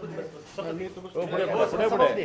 हो, पुढे पुढे पुढे पुढे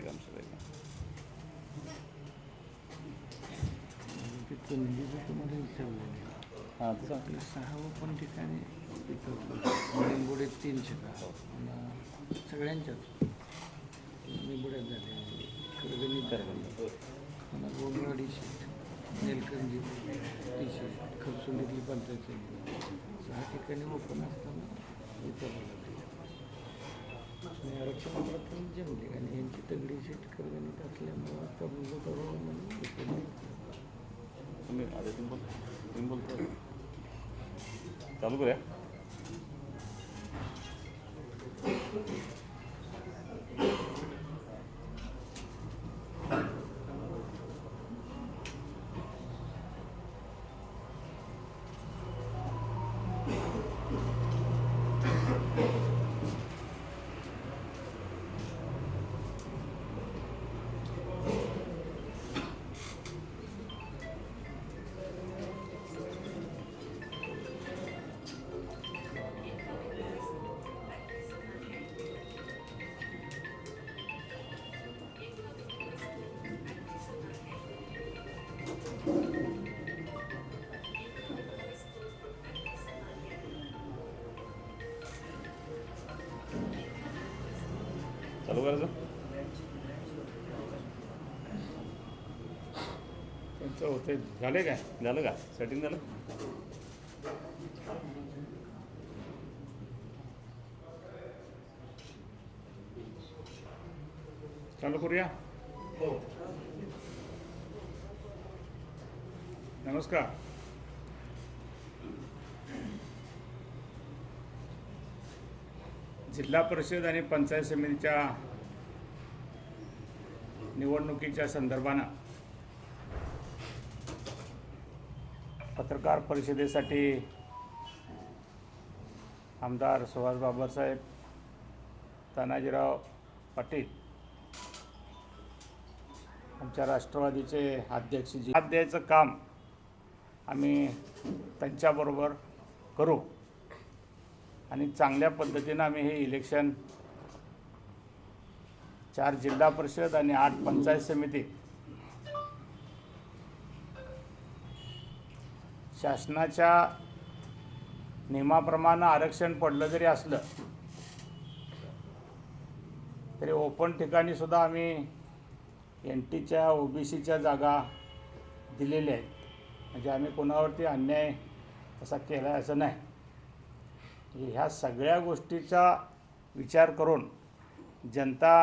का आमचं काही तिथून तुम्हाला विचारलेलं हां तसं आपलं सहा पण ठिकाणी तिथं निंबोडे तीन शिका पुन्हा सगळ्यांच्यात. निंबोड्यात झाले. कडगणी झाले. पुन्हा गोंधवाडी शेत नेलकंजी शर्ट शेत खरसुंडीतली पंचायत सहा ठिकाणी ओपन असताना विचारलं लागले आरक्षण प्रथम जमले आणि यांची तगडी सीट करगणीत असल्यामुळं कमी करून म्हणून तुम्ही बोलतो चालू करूया? होते झाले काय? झालं का? सेटिंग झालं? चालू करूया. नमस्कार. जिल्हा परिषद आणि पंचायत समितीच्या निवडणुकीच्या संदर्भानं पत्रकार परिषदेसाठी आमदार सुभाष बाबासाहेब तानाजीराव पाटील आमच्या राष्ट्रवादीचे अध्यक्ष जी साथ द्यायचं काम आम्ही त्यांच्याबरोबर करू. आणि चांगल्या पद्धतीनं आम्ही हे इलेक्शन चार जिल्हा परिषद आणि आठ पंचायत समिती शासनाच्या नियमाप्रमाणे आरक्षण पडलं जरी असलं तरी ओपन ठिकाणी सुद्धा आम्ही एन टीच्या ओ बी सीच्या जागा दिलेल्या आहेत. म्हणजे आम्ही कोणावरती अन्याय असा केला आहे असं नाही. म्हणजे ह्या सगळ्या गोष्टीचा विचार करून जनता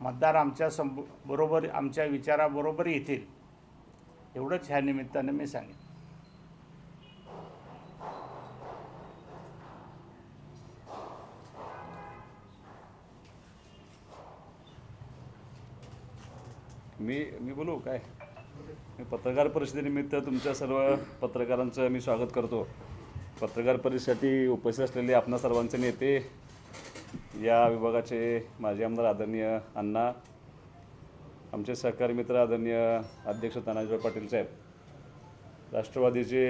मतदार आमच्या संब बरोबर आमच्या विचाराबरोबर येतील. एवढंच ह्या निमित्तानं मी सांगेन. मी मी बोलू काय? मी पत्रकार परिषदेनिमित्त तुमच्या सर्व पत्रकारांचं मी स्वागत करतो. पत्रकार परिषदेसाठी उपस्थित असलेले आपणा सर्वांचे नेते या विभागाचे माजी आमदार आदरणीय अण्णा आमचे सहकारी मित्र आदरणीय अध्यक्ष तानाजीराव पाटील साहेब राष्ट्रवादीचे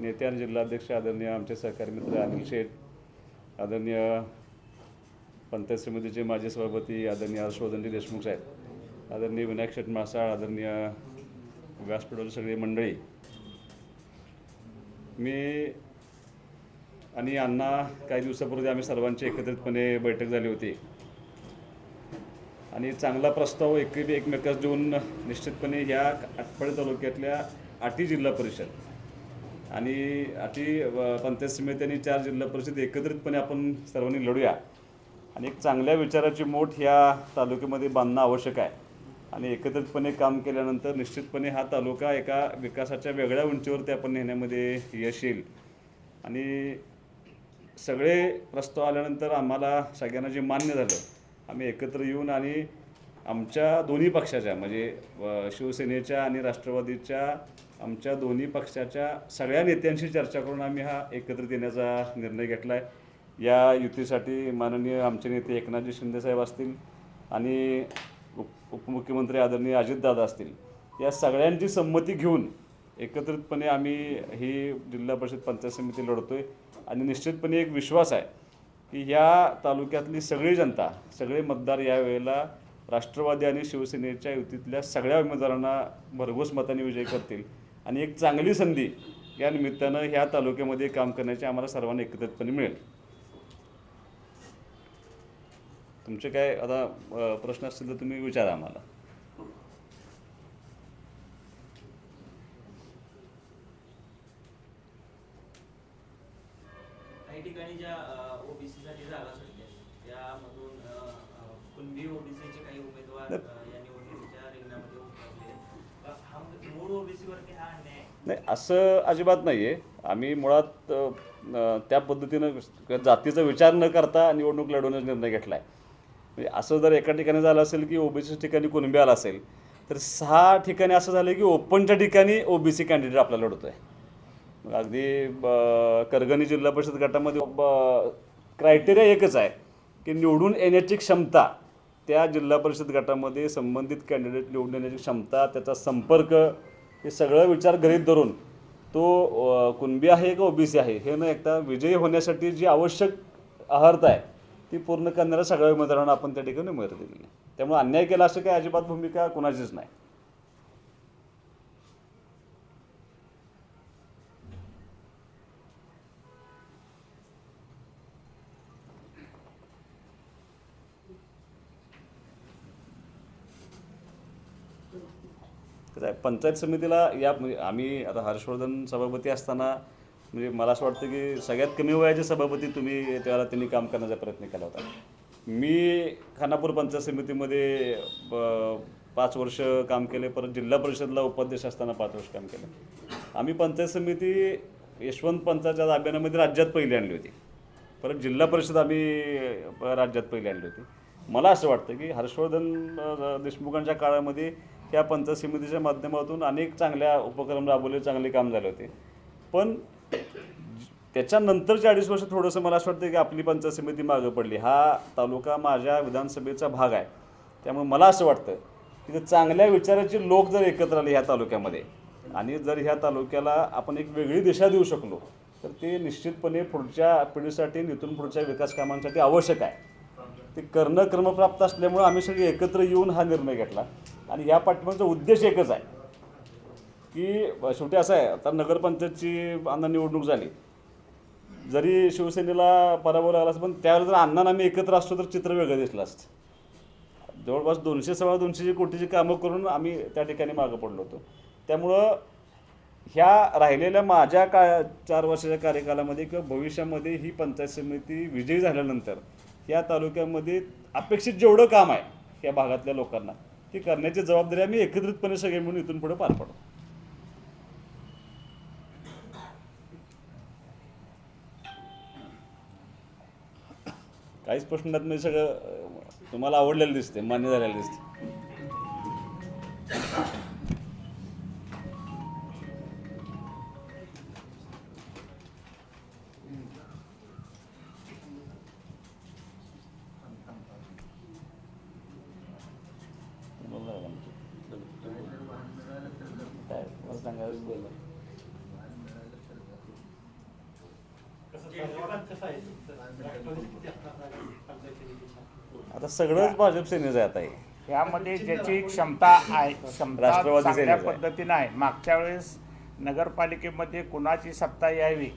नेते आणि जिल्हाध्यक्ष आदरणीय आमचे सहकारी मित्र अनिल शेठ आदरणीय पंचायत समितीचे माजी सभापती आदरणीय हर्षवर्धनजी देशमुख साहेब आदरणीय विनायक शेठ मासाळ आदरणीय व्यासपीठावरील सगळी मंडळी. मी आणि अण्णा काही दिवसापूर्वी आम्ही सर्वांची एकत्रितपणे बैठक झाली होती. आणि चांगला प्रस्ताव एक एकमेकास देऊन निश्चितपणे ह्या आटपाडी तालुक्यातल्या आटी जिल्हा परिषद आणि आटी पंचायत समिती आणि चार जिल्हा परिषद एकत्रितपणे आपण सर्वांनी लढूया. आणि एक चांगल्या विचाराची मोठ ह्या तालुक्यामध्ये बांधणं आवश्यक आहे. आणि एकत्रितपणे काम केल्यानंतर निश्चितपणे हा तालुका एका विकासाच्या वेगळ्या उंचीवरती आपण नेण्यामध्ये यश येईल. आणि सगळे प्रस्ताव आल्यानंतर आम्हाला सगळ्यांना जे मान्य झालं आम्ही एकत्र येऊन आणि आमच्या दोन्ही पक्षाच्या म्हणजे शिवसेनेच्या आणि राष्ट्रवादीच्या आमच्या दोन्ही पक्षाच्या सगळ्या नेत्यांशी चर्चा करून आम्ही हा एकत्रित येण्याचा निर्णय घेतला आहे या युतीसाठी माननीय आमचे नेते एकनाथजी शिंदेसाहेब असतील आणि उप उपमुख्यमंत्री आदरणीय अजितदादा असतील या सगळ्यांची संमती घेऊन एकत्रितपणे आम्ही ही जिल्हा परिषद पंचायत समिती लढतो आहे आणि निश्चितपणे एक विश्वास आहे की ह्या तालुक्यातली सगळी जनता सगळे मतदार यावेळेला राष्ट्रवादी आणि शिवसेनेच्या युतीतल्या सगळ्या उमेदवारांना भरघोस मताने विजय करतील. आणि एक चांगली संधी या निमित्तानं ह्या तालुक्यामध्ये काम करण्याची आम्हाला सर्वांना एकत्रितपणे मिळेल. तुमचे काय आता प्रश्न असतील तर तुम्ही विचारा आम्हाला. काही ठिकाणी ज्या ओबीसी साठी जागा सुटल्या त्यामधून अ, अ, कुणबी ओबीसीचे काही उमेदवार अ, या निवडणुकीच्या रिंगणामध्ये उतरले अ, हा मूळ ओबीसी वरती हा अन्याय आहे. नाही असं अजिबात नाही आहे आम्ही मुळात अ, त्या पद्धतीनं जातीचा विचार न करता निवडणूक लढवण्याचा निर्णय घेतला आहे म्हणजे असं जर एका ठिकाणी झालं असेल की ओबीसी ठिकाणी कुणबी आला असेल तर सहा ठिकाणी असं झालं की ओपनच्या ठिकाणी ओबीसी कॅन्डिडेट आपला लढतो आहे मग अगदी ब- करगणी जिल्हा परिषद गटामध्ये क्रायटेरिया एकच आहे की निवडून येण्याची क्षमता त्या जिल्हा परिषद गटामध्ये संबंधित कॅन्डिडेट निवडून येण्याची क्षमता त्याचा संपर्क हे सगळं विचार घरीत धरून तो कुणबी आहे का ओबीसी आहे हे न एकदा विजयी होण्यासाठी जी आवश्यक आहारता आहे ती पूर्ण करणाऱ्या सगळ्या उमेदवारांना आपण त्या ठिकाणी उमेदवार दिलेली आहे. त्यामुळे अन्याय केला असं काही अजिबात भूमिका कुणाचीच नाही आहे. पंचायत समितीला या म्हणजे आम्ही आता हर्षवर्धन सभापती असताना म्हणजे मला असं वाटतं की सगळ्यात कमी वयाचे सभापती तुम्ही त्याला त्यांनी काम करण्याचा प्रयत्न केला होता. मी खानापूर पंचायत समितीमध्ये ब- पाच वर्ष काम केले परत जिल्हा परिषदला उपाध्यक्ष असताना पाच वर्ष काम केलं. आम्ही पंचायत समिती यशवंत पंचाच्या अभियानामध्ये राज्यात पहिली आणली होती. परत जिल्हा परिषद आम्ही राज्यात पहिली आणली होती. मला असं वाटतं की हर्षवर्धन देशमुखांच्या काळामध्ये या पंचायत समितीच्या माध्यमातून अनेक चांगल्या उपक्रम राबवले चांगले काम झाले होते. पण त्याच्यानंतरच्या अडीच वर्ष थोडंसं मला असं वाटतं की आपली पंचायत समिती मागं पडली. हा तालुका माझ्या विधानसभेचा भाग आहे. त्यामुळे मला असं वाटतं की जर चांगल्या विचाराचे लोक जर एकत्र आले ह्या तालुक्यामध्ये आणि जर ह्या तालुक्याला आपण एक वेगळी दिशा देऊ शकलो तर ते निश्चितपणे पुढच्या पिढीसाठी इथून पुढच्या विकास कामांसाठी आवश्यक आहे. ते करणं क्रमप्राप्त असल्यामुळं आम्ही सगळे एकत्र येऊन हा निर्णय घेतला. आणि या पाठिंबाचा उद्देश एकच आहे की शेवटी असं आहे आता नगरपंचायतची अण्णा निवडणूक झाली. जरी शिवसेनेला पराभव लागला असं पण त्यावेळेला जर अण्णा आम्ही एकत्र असतो तर चित्र वेगळं दिसलं असतं. जवळपास दोनशे सव्वा दोनशेची कोटीची कामं करून आम्ही त्या ठिकाणी मागं पडलो होतो. त्यामुळं ह्या राहिलेल्या माझ्या का चार वर्षाच्या कार्यकालामध्ये किंवा भविष्यामध्ये ही पंचायत समिती विजयी झाल्यानंतर या तालुक्यामध्ये अपेक्षित जेवढं काम आहे या भागातल्या लोकांना ती करण्याची जबाबदारी आम्ही एकत्रितपणे सगळे म्हणून इथून पुढे पार पाडू. काहीच प्रश्न नाही म्हणजे सगळं तुम्हाला आवडलेलं दिसते मान्य झालेलं दिसते सगळंच भाजप सेनेच आहे आता हे. यामध्ये ज्याची क्षमता आहे क्षमता राष्ट्रवादी चांगल्या सेनेचा आहे. पद्धतीनं आहे. मागच्या वेळेस नगरपालिकेमध्ये कुणाची सत्ता यावी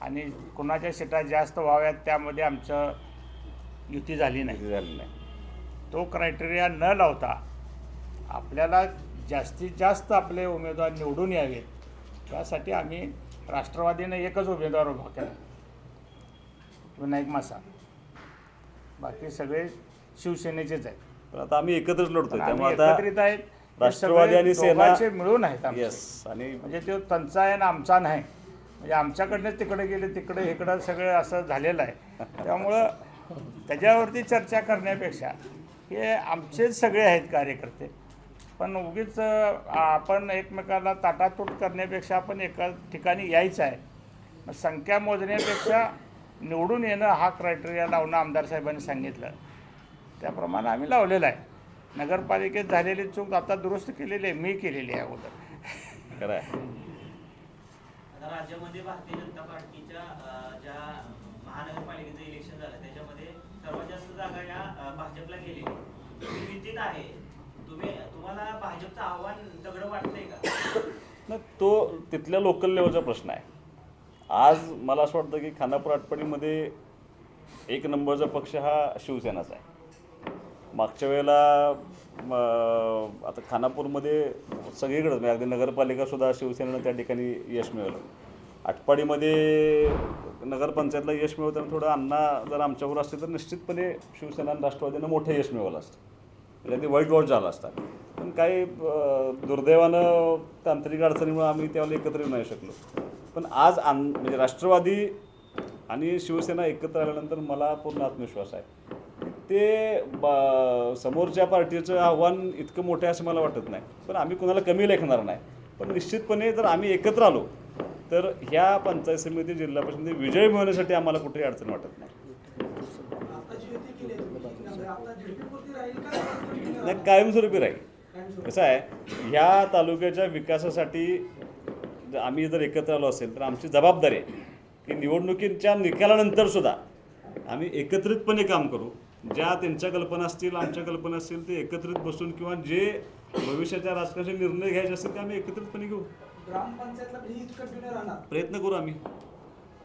आणि कुणाच्या सीटा जास्त व्हाव्यात त्यामध्ये आमचं युती झाली नाही. झालेलं नाही. तो क्रायटेरिया न लावता आपल्याला जास्तीत जास्त आपले उमेदवार निवडून यावेत. त्यासाठी आम्ही राष्ट्रवादीनं एकच उमेदवार उभा केला. विनायक मासा. बाकी सगळे शिवसेनेचेच आहेत. पण आता आम्ही एकत्रच लढतोय पण त्यामुळे आम्ही आता एकत्रित आहेत. हे राष्ट्रवादी सगळे आणि सेना- दोघांचे मिळून आहेत आमचे. येस आणि म्हणजे तो त्यांचा आहे ना आमचा नाही. म्हणजे आमच्याकडनं तिकडे गेले तिकडे इकडं सगळं असं झालेलं आहे. त्यामुळं त्याच्यावरती चर्चा करण्यापेक्षा हे आमचेच सगळे आहेत कार्यकर्ते. पण उगीच अं, आपण एकमेकाला ताटातूट करण्यापेक्षा आपण एका ठिकाणी यायचं आहे. मग संख्या मोजण्यापेक्षा निवडून येणं हा क्रायटेरिया लावणं आमदार साहेबांनी सांगितलं. त्याप्रमाणे आम्ही लावलेलं आहे. नगरपालिकेत झालेली चूक आता दुरुस्त केलेली आहे मी केलेली आहे अगोदर. खरं आहे. आता राज्यामध्ये भारतीय जनता पार्टीच्या ज्या महानगरपालिकेचं इलेक्शन झालं त्याच्यामध्ये सर्वात जास्त जागा या भाजपला युतीत आहे. तुम्ही तुम्हाला भाजपचं आव्हान दगड वाटतंय का? नाही तो तिथल्या लोकल लेवलचा प्रश्न आहे. आज मला असं वाटतं की खानापूर आटपाडीमध्ये एक नंबरचा पक्ष हा शिवसेनाचा आहे. मागच्या वेळेला म, आता खानापूरमध्ये सगळीकडे म्हणजे अगदी नगरपालिकासुद्धा शिवसेनेनं त्या ठिकाणी यश मिळवलं. आटपाडीमध्ये नगरपंचायतला यश मिळवताना थोडं अण्णा जर आमच्यावर असते तर निश्चितपणे शिवसेना आणि राष्ट्रवादीनं मोठं यश मिळवलं असतं. म्हणजे अगदी वाईट वॉश झाला असता. पण काही अं, दुर्दैवानं तांत्रिक अडचणीमुळे आम्ही त्यावेळेला एकत्र येऊ नाही शकलो. पण आज आन म्हणजे राष्ट्रवादी आणि शिवसेना एकत्र आल्यानंतर मला पूर्ण आत्मविश्वास आहे. ते ब समोरच्या पार्टीचं आव्हान इतकं मोठं आहे असं मला वाटत नाही पण आम्ही कोणाला कमी लेखणार नाही पण निश्चितपणे जर आम्ही एकत्र आलो तर ह्या पंचायत समिती जिल्हा परिषदेमध्ये विजय मिळवण्यासाठी आम्हाला कुठेही अडचण वाटत नाही नाही? कायमस्वरूपी राहील. कसं आहे ह्या तालुक्याच्या विकासासाठी आम्ही जर एकत्र आलो असेल तर आमची जबाबदारी आहे की निवडणुकीच्या निकालानंतर सुद्धा आम्ही एकत्रितपणे काम करू ज्या त्यांच्या कल्पना असतील आमच्या कल्पना असतील ते एकत्रित बसून किंवा जे भविष्याच्या राजकारणाचे निर्णय घ्यायचे असतील ते आम्ही एकत्रितपणे घेऊ. ग्रामपंचायतला ही कंटिन्यू राहणार. प्रयत्न करू आम्ही.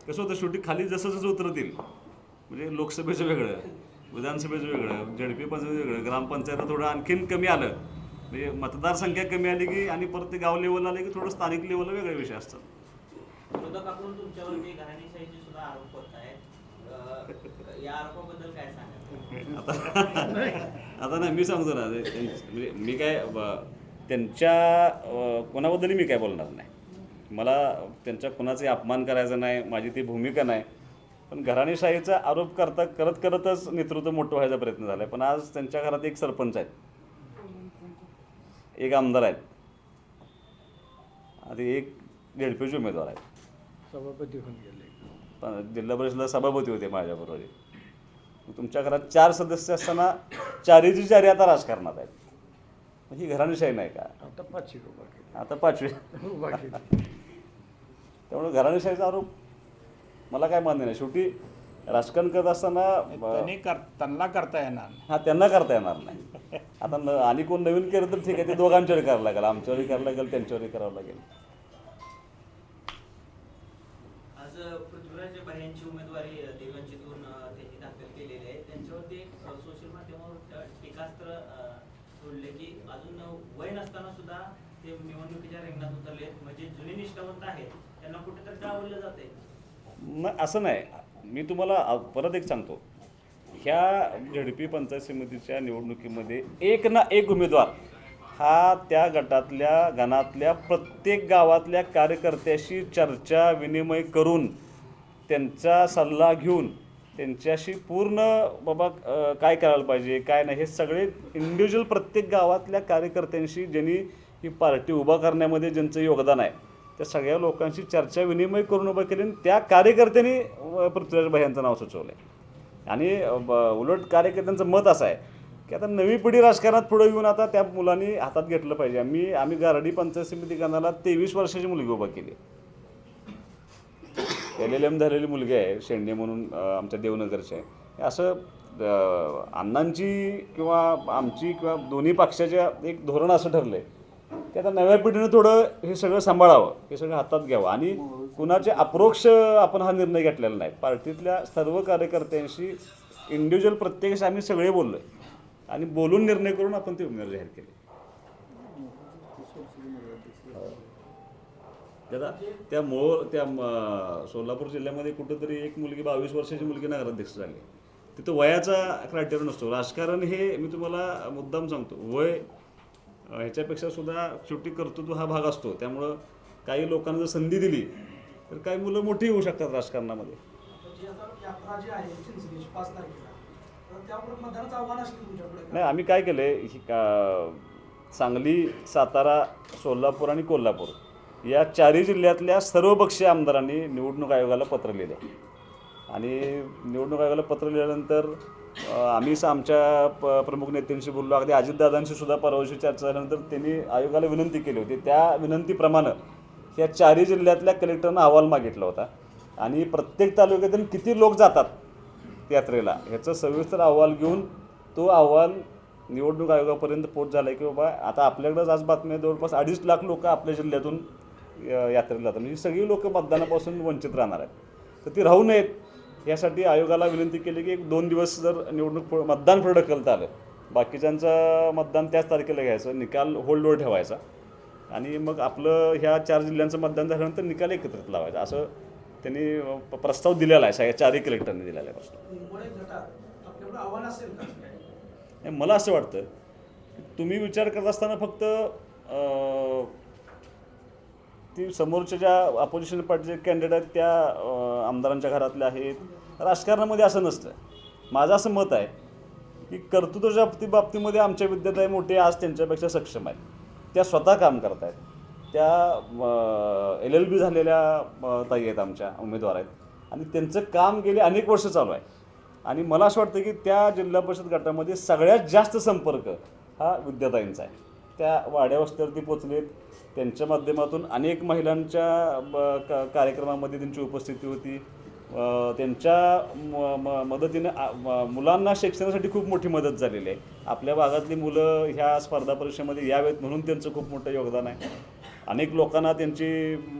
कसं होतं शेवटी खाली जसं जसं उतरत येईल म्हणजे लोकसभेचं वेगळं विधानसभेचं वेगळं झडपी पंचायत वेगळं ग्रामपंचायतला थोडं आणखीन कमी आलं म्हणजे मतदारसंख्या कमी आली की आणि परत ते गाव लेवलला आले की थोडं स्थानिक लेवलला वेगळे विषय असतात विरोधकाकडून तुमच्यावरती घराणेशाहीचे सुद्धा आरोप होत आहेत अं, या आरोपाबद्दल काय सांगाल? आता नाही मी सांगतो ना म्हणजे मी काय त्यांच्या कोणाबद्दलही मी काय बोलणार नाही. मला त्यांच्या कोणाचाही अपमान करायचा नाही माझी ती भूमिका नाही. पण घराणेशाहीचा आरोप करता करत करतच नेतृत्व मोठं व्हायचा प्रयत्न झाला आहे पण आज त्यांच्या घरात एक सरपंच आहेत. एक आमदार आहेत. आणि एक झेडपीचे उमेदवार आहेत. सभापती होऊन गेले. पण जिल्हा परिषदेला सभापती होते माझ्याबरोबर. तुमच्या घरात चार सदस्य असताना चारीची चारी आता राजकारणात आहेत. ही घराणेशाही नाही का? आता केली. आता पाचवी. त्यामुळे घराणेशाहीचा आरोप मला काय मान्य नाही. शेवटी राजकारण करत असताना त्यांनी कर त्यांना करता येणार नाही. हा त्यांना करता येणार नाही. आता न आणि कोण नवीन केलं तर ठीक आहे ते दोघांच्यावरही करावं लागेल. आमच्यावरही करावं लागेल त्यांच्यावरही करावं लागेल. आज पृथ्वीराज भाई यांची उमेदवारी अ, देवांचीतून अ, त्यांनी दाखल केलेली आहे त्यांच्यावरती एक अ, सोशल माध्यमावर अ, टीकास्त्र अ, सोडले की अजून अ, वय नसताना सुद्धा ते निवडणुकीच्या रिंगणात उतरले म्हणजे जुने निष्ठावंत आहेत त्यांना कुठेतरी डावललं जाते नाही असं नाही. मी तुम्हाला परत एक सांगतो. ह्या झडपी पंचायत समितीच्या निवडणुकीमध्ये एक ना एक उमेदवार हा त्या गटातल्या गणातल्या प्रत्येक गावातल्या कार्यकर्त्याशी चर्चा विनिमय करून त्यांचा सल्ला घेऊन त्यांच्याशी पूर्ण बाबा काय करायला पाहिजे काय नाही हे सगळे इंडिव्हिज्युअल प्रत्येक गावातल्या कार्यकर्त्यांशी ज्यांनी ही पार्टी उभा करण्यामध्ये ज्यांचं योगदान आहे. त्या सगळ्या लोकांशी चर्चा विनिमय करून उभं केली आणि त्या कार्यकर्त्यांनी पृथ्वीराज भाई यांचं नाव सुचवलं आहे आणि ब- उलट कार्यकर्त्यांचं मत असं आहे की आता नवी पिढी राजकारणात पुढे येऊन आता त्या मुलांनी हातात घेतलं पाहिजे. आम्ही आम्ही गारडी पंचायत समिती गणाला तेवीस वर्षाची मुलगी उभा केली. एल एल एम झालेली मुलगी आहे शेंडे म्हणून आमच्या देवनगरचे. आहे हे असं अण्णांची किंवा आमची किंवा दोन्ही पक्षाच्या एक धोरण असं ठरलं आहे की आता नव्या पिढीनं थोडं हे सगळं सांभाळावं हे सगळं हातात घ्यावं. आणि कुणाचे अप्रोक्ष आपण हा निर्णय घेतलेला नाही. पार्टीतल्या सर्व कार्यकर्त्यांशी इंडिव्हिज्युअल प्रत्येकाशी आम्ही सगळे बोललो आहे आणि बोलून निर्णय करून आपण ते उमेदवार जाहीर केले. दादा त्या मूळ त्या सोलापूर जिल्ह्यामध्ये कुठंतरी एक मुलगी बावीस वर्षाची मुलगी नगराध्यक्ष झाली. तिथं वयाचा क्रायटेरिया नसतो. राजकारण हे मी तुम्हाला मुद्दाम सांगतो. वय ह्याच्यापेक्षा सुद्धा शेवटी कर्तृत्व हा भाग असतो. त्यामुळं काही लोकांना जर संधी दिली तर काही मुलं मोठी होऊ शकतात राजकारणामध्ये. नाही आम्ही काय केलं आहे ही का सांगली सातारा सोलापूर आणि कोल्हापूर या चारही जिल्ह्यातल्या सर्वपक्षीय आमदारांनी निवडणूक आयोगाला पत्र लिहिले आणि निवडणूक आयोगाला पत्र लिहिल्यानंतर आम्ही आमच्या प प्रमुख नेत्यांशी बोललो. अगदी अजितदादांशी सुद्धा परवाशी चर्चा झाल्यानंतर त्यांनी आयोगाला विनंती केली होती. त्या विनंतीप्रमाणे या चारही जिल्ह्यातल्या कलेक्टरनं अहवाल मागितला होता. आणि प्रत्येक तालुक्यातून किती लोक जातात यात्रेला ह्याचं सविस्तर अहवाल घेऊन तो अहवाल निवडणूक आयोगापर्यंत पोच झाला आहे की बाबा आता आपल्याकडंच आज बातम्या जवळपास अडीच लाख लोक आपल्या जिल्ह्यातून यात्रेला जातात. म्हणजे सगळी लोक मतदानापासून वंचित राहणार आहेत. तर ती राहू नयेत. यासाठी आयोगाला विनंती केली की एक दोन दिवस जर निवडणूक पुढं- मतदान पुढं ढकलता आलं बाकीच्यांचं मतदान त्याच तारखेला घ्यायचं निकाल होल्डवर ठेवायचा. आणि मग आपलं ह्या चार जिल्ह्यांचं मतदान झाल्यानंतर निकाल एकत्रित लावायचा. असं त्यांनी प्रस्ताव दिलेला आहे सगळ्या चारही कलेक्टरने दिलेला आहे प्रस्ताव. मला असं वाटतं तुम्ही विचार करत असताना फक्त ती समोरच्या ज्या अपोजिशन पार्टीचे कॅन्डिडेट आहेत त्या आमदारांच्या घरातल्या आहेत. राजकारणामध्ये असं नसतं माझं असं मत आहे की कर्तृत्वाच्या बाबती बाबतीमध्ये आमच्या विद्यार्थी मोठे आज त्यांच्यापेक्षा सक्षम आहेत. त्या स्वतः काम करत आहेत त्या एल एल बी झालेल्या ताई आहेत आमच्या उमेदवार आहेत. आणि त्यांचं काम गेले अनेक वर्ष चालू आहे. आणि मला असं वाटतं की त्या जिल्हा परिषद गटामध्ये सगळ्यात जास्त संपर्क हा विद्याताईंचा आहे. त्या वाड्या वस्त्यावरती पोचलेत. त्यांच्या माध्यमातून अनेक महिलांच्या ब- का- कार्यक्रमामध्ये त्यांची उपस्थिती होती. त्यांच्या म- म- मदतीने म- मुलांना शिक्षणासाठी खूप मोठी मदत झालेली आहे. आपल्या भागातली मुलं ह्या स्पर्धा परीक्षेमध्ये यावेत म्हणून त्यांचं खूप मोठं योगदान आहे. अनेक लोकांना त्यांची म,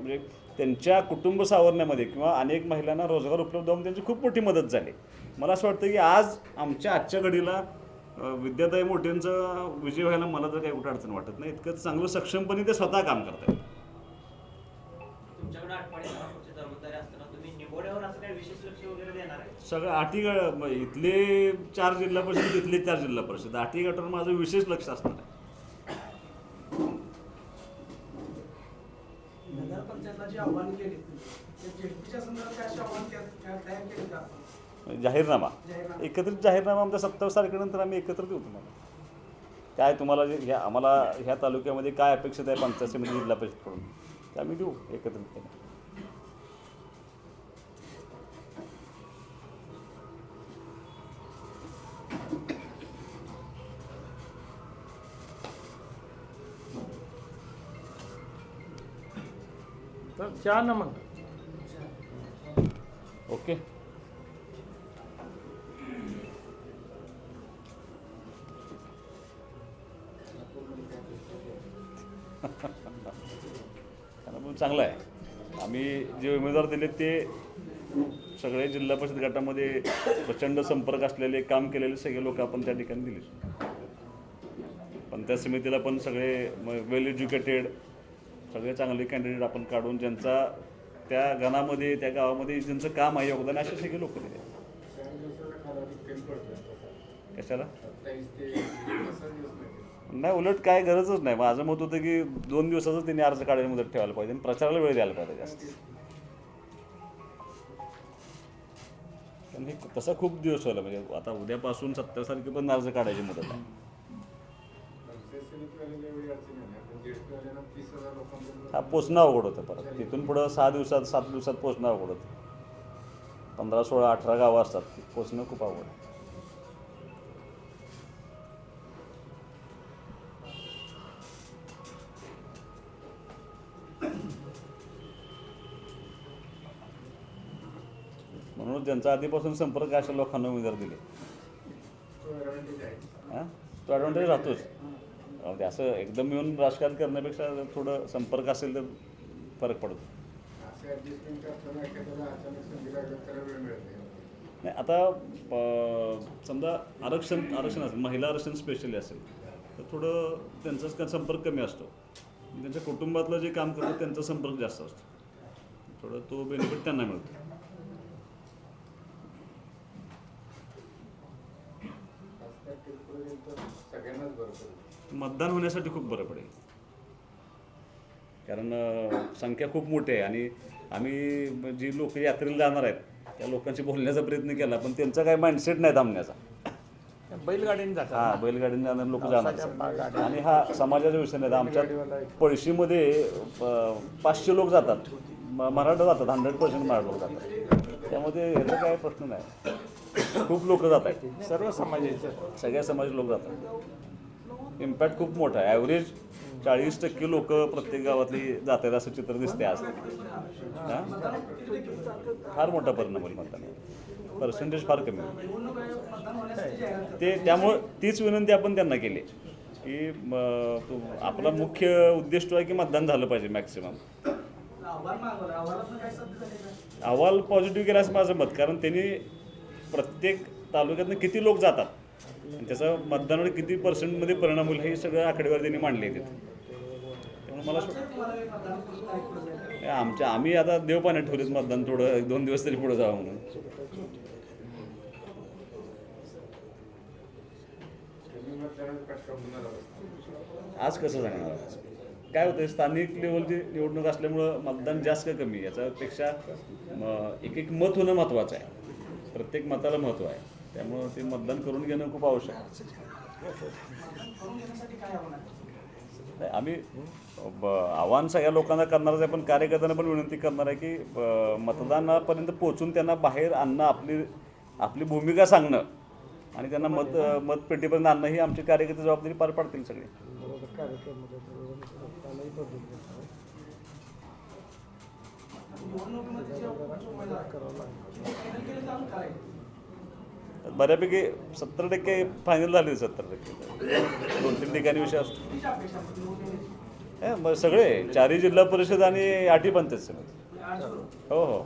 म्हणजे त्यांच्या कुटुंब सावरण्यामध्ये किंवा अनेक महिलांना रोजगार उपलब्ध होऊन त्यांची खूप मोठी मदत झाली. मला असं वाटतं की आज आमच्या आजच्या घडीला विद्याताई मोठेंचा विजय व्हायला मला तर काही कुठं अडचण वाटत नाही. इतकं चांगलं सक्षमपणे ते स्वतः काम करतात. सगळं आठी इथले चार जिल्हा परिषद तिथले चार जिल्हा परिषद. आठी गटावर माझं विशेष लक्ष असणार आहे नगरपंचायतला जी आव्हान केली ते जेडपीच्या संदर्भात काय अशी आव्हान के- काय तयार केली का आपण? जाहीरनामा. एकत्रित जाहीरनामा आमच्या सत्तावीस तारखेनंतर आम्ही एकत्र देऊ तुम्हाला. काय तुम्हाला जे ह्या आम्हाला ह्या तालुक्यामध्ये काय अपेक्षित आहे पंचायत समिती जिल्हा परिषदकडून ते आम्ही देऊ एकत्रितपणे तर चहा ना मग. ओके. चांगलं आहे. आम्ही जे उमेदवार दिले ते सगळे जिल्हा परिषद गटामध्ये प्रचंड संपर्क असलेले काम केलेले सगळे लोक आपण त्या ठिकाणी दिले. पंचायत समितीला पण सगळे वेल एज्युकेटेड सगळे चांगले कॅन्डिडेट आपण काढून ज्यांचा त्या गणामध्ये त्या गावामध्ये ज्यांचं काम आहे योगदान असे सगळे लोक दिले. कशाला? नाही उलट काय गरजच नाही. माझं मत होतं की दोन दिवसातच त्यांनी अर्ज काढायला मुदत ठेवायला पाहिजे आणि प्रचाराला वेळ द्यायला पाहिजे जास्त. कारण हे तसं खूप दिवस व्हायला म्हणजे आता उद्यापासून सत्तावीस तारखेपर्यंत अर्ज काढायची मुदत आहे. हा पोचणं अवघड होतं परत. तिथून पुढं सहा दिवसात सात दिवसात पोचणं अवघड होतं. पंधरा सोळा अठरा गावं असतात. पोचणं खूप अवघड आहे. म्हणून ज्यांचा आधीपासून संपर्क अशा लोकांना उमेदवार दिले. हां? तो ॲडव्हान्टेज राहतोच. असं एकदम येऊन राजकारण करण्यापेक्षा थोडं संपर्क असेल तर फरक पडतो. नाही आता समजा आरक्षण आरक्षण असेल महिला आरक्षण स्पेशली असेल तर थोडं त्यांचाच क- संपर्क कमी असतो. त्यांच्या कुटुंबातलं जे काम करतं त्यांचा संपर्क जास्त असतो. थोडं तो बेनिफिट त्यांना मिळतो पाच तारखेपर्यंत सगळ्यांनाच बरं पडेल. मतदान होण्यासाठी खूप बरं पडेल. कारण संख्या खूप मोठी आहे आणि आम्ही जी लोक यात्रेला जाणार आहेत त्या लोकांशी बोलण्याचा प्रयत्न केला पण त्यांचा काही माइंडसेट नाही थांबण्याचा. बैलगाडीने हा बैलगाडीने जाणारे लोक जाणार. आणि हा समाजाचा विषय नाही आमच्यात पळशीमध्ये पाचशे लोक जातात. मराठा जातात हंड्रेड पर्सेंट मराठा लोक जातात. त्यामध्ये ह्याचा काय प्रश्न नाही. खूप लोक जात आहेत. सर्व समाजाचे सगळ्या समाजाचे लोक जातात इम्पॅक्ट खूप मोठा आहे. ॲव्हरेज चाळीस टक्के लोक प्रत्येक गावातली जातात असं चित्र दिसते आज. हा? फार मोठा परिणाम होईल मतदान पर्सेंटेज फार कमी. ते त्यामुळं तीच विनंती आपण त्यांना केली. की आपला मुख्य उद्दिष्ट आहे की मतदान झालं पाहिजे मॅक्सिमम अहवाल मागवला. अहवालातून काय साध्य झाले का अहवाल पॉझिटिव्ह केला असं माझं मत. कारण त्यांनी प्रत्येक तालुक्यातनं किती लोक जातात? आणि त्याचा मतदानावर किती पर्सेंटमध्ये परिणाम होईल हे सगळं आकडेवारी त्यांनी मांडले तिथे त्यामुळे मला असं- आमच्या आम्ही आता देवपाने ठेवलेच मतदान थोडं एक दोन दिवस तरी पुढे जावं म्हणून. आज कसं सांगणार? काय होतं स्थानिक लेवलची निवडणूक असल्यामुळं मतदान जास्त कमी याच्यापेक्षा एक एक मत होणं महत्त्वाचं आहे. प्रत्येक मताला महत्त्व आहे. त्यामुळं ते मतदान करून घेणं खूप आवश्यक आहे. नाही, आम्ही ब- आव्हान सगळ्या लोकांना करणारच आहे पण कार्यकर्त्यांना पण विनंती करणार आहे की ब- मतदानापर्यंत पोहोचून त्यांना बाहेर आणणं आपली आपली भूमिका सांगणं आणि त्यांना मत मतपेटीपर्यंत आणणं ही आमची कार्यकर्ते जबाबदारी पार पाडतील सगळे. बऱ्यापैकी सत्तर टक्के फायनल झाले सत्तर टक्के. दोन तीन ठिकाणी विषय असतो. मग सगळे चारही जिल्हा परिषद आणि आठी पंचायत समिती. हो हो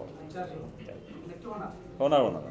होणार होणार